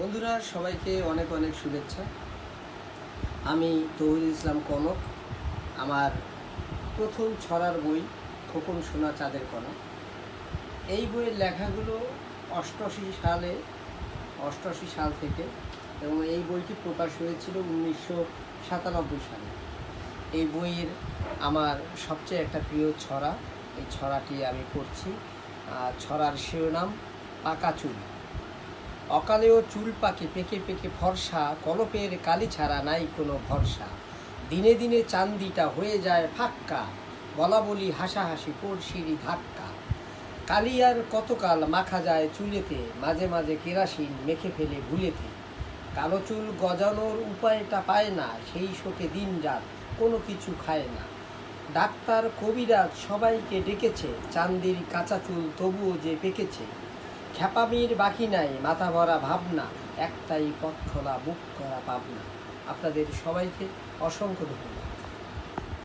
বন্ধুরা, সবাইকে অনেক অনেক শুভেচ্ছা। আমি তহির ইসলাম কনক, আমার প্রথম ছড়ার বই খোকন সোনা চাঁদের কনক। এই বইয়ের লেখাগুলো অষ্টআশি সালে, অষ্টআশি সাল থেকে এবং এই বইটি প্রকাশ হয়েছিল উনিশশো সাতানব্বই সালে। এই বইয়ের আমার সবচেয়ে একটা প্রিয় ছড়া, এই ছড়াটি আমি পড়ছি। ছড়ার শিরোনাম পাকা চুল। অকালেও চুল পাকে পেকে পেকে ফর্সা কলপের কালি ছাড়া নাই কোনো ভরসা। দিনে দিনে চান্দিটা হয়ে যায় ফাক্কা বলা বলি হাসাহাসি পড়শিরি ধাক্কা। কালিয়ার কতকাল মাখা যায় চুলেতে, মাঝে মাঝে কেরাসিন মেখে ফেলে ভুলেতে। কালো চুল গজানোর উপায়টা পায় না, সেই শোকে দিন রাত কোনো কিছু খায় না। ডাক্তার, কবিরাজ সবাইকে ডেকেছে, চান্দির কাঁচা চুল তবুও যে পেকেছে। খ্যাপামির বাকি নাই, মাথা ভরা ভাবনা, একটাই পথ খোলা বুক করা পাবনা। আপনাদের সবাইকে অসংখ্য ধন্যবাদ।